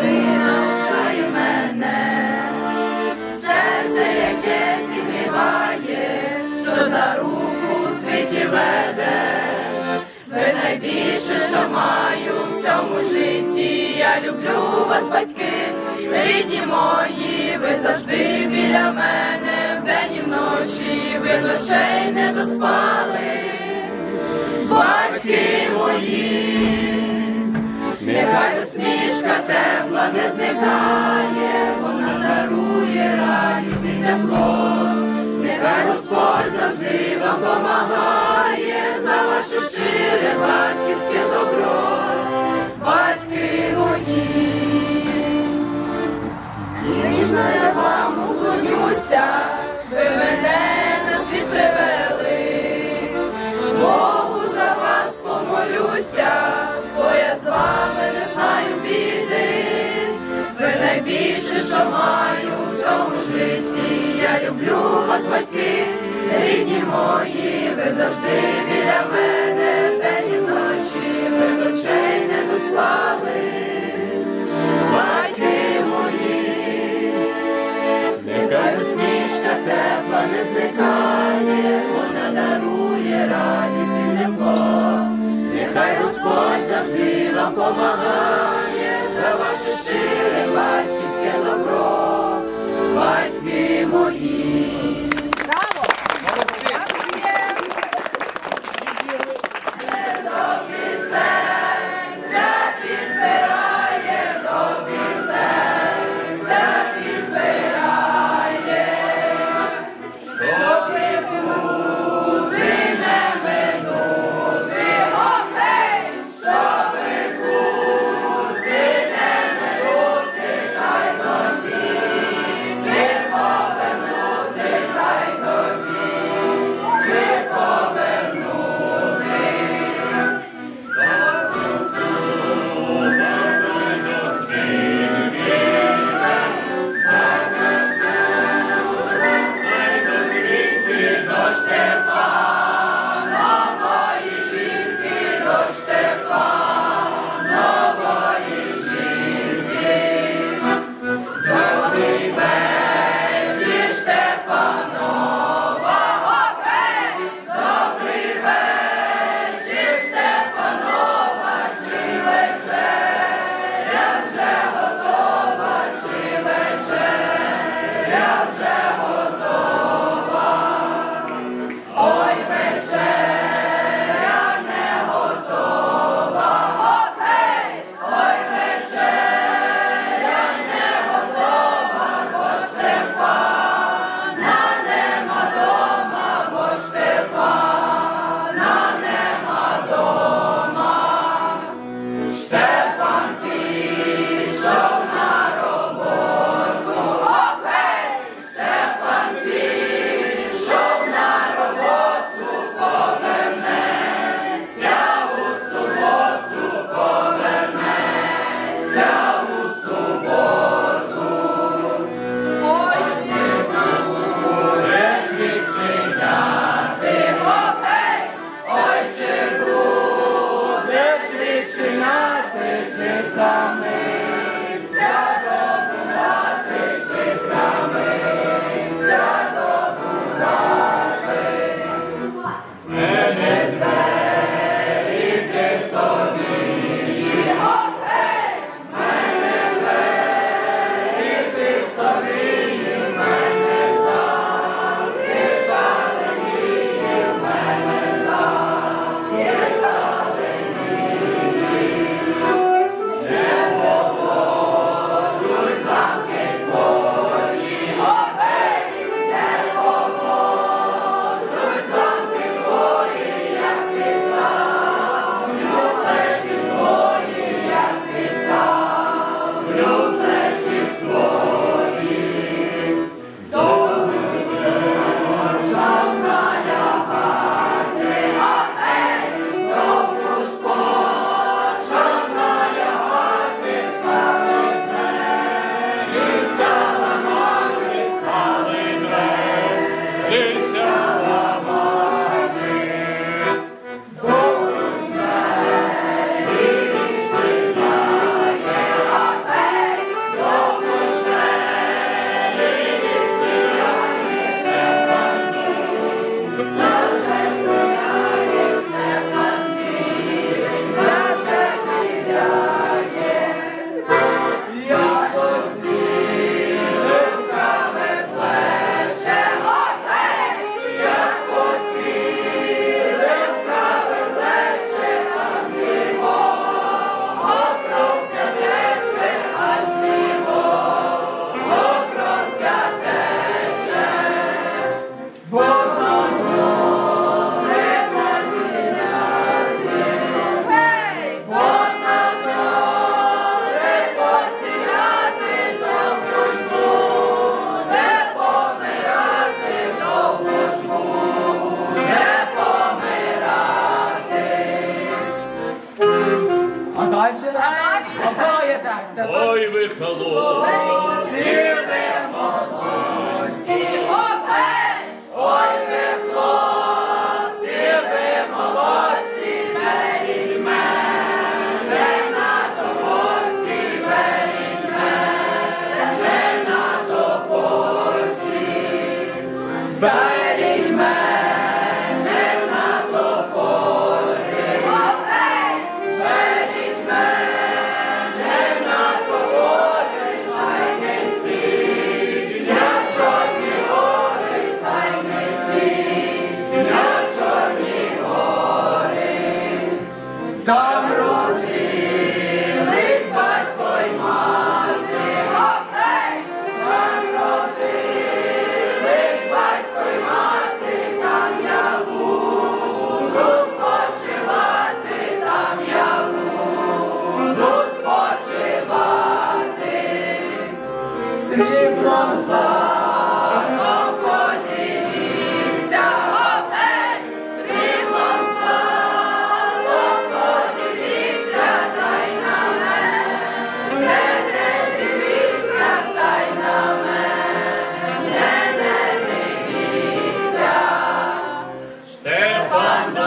завжди навчає мене, серце, яке зігріває, що за руку у світі веде. Ви найбільше, що маю в цьому житті. Я люблю вас, батьки, рідні мої, ви завжди біля мене, вдень і вночі, ви ночей не доспали, батьки мої, не зникає, вона дарує радість і тепло, нехай Господь завжди вам помагає за ваше щире батьківське добро, батьки мої. Ніжно я вам уклонюся, ви мене на світ привели, маю в цьому житті. Я люблю вас, батьки, рідні мої, ви завжди біля мене, вдень і вночі, ви ночей не доспали. Батьки мої, нехай усмішка тепла не зникає, вона дарує радість і тепло, нехай Господь завжди вам помагає за ваше щире добро, батьки мої. Ой, ви хлопці, Ой, ви Quando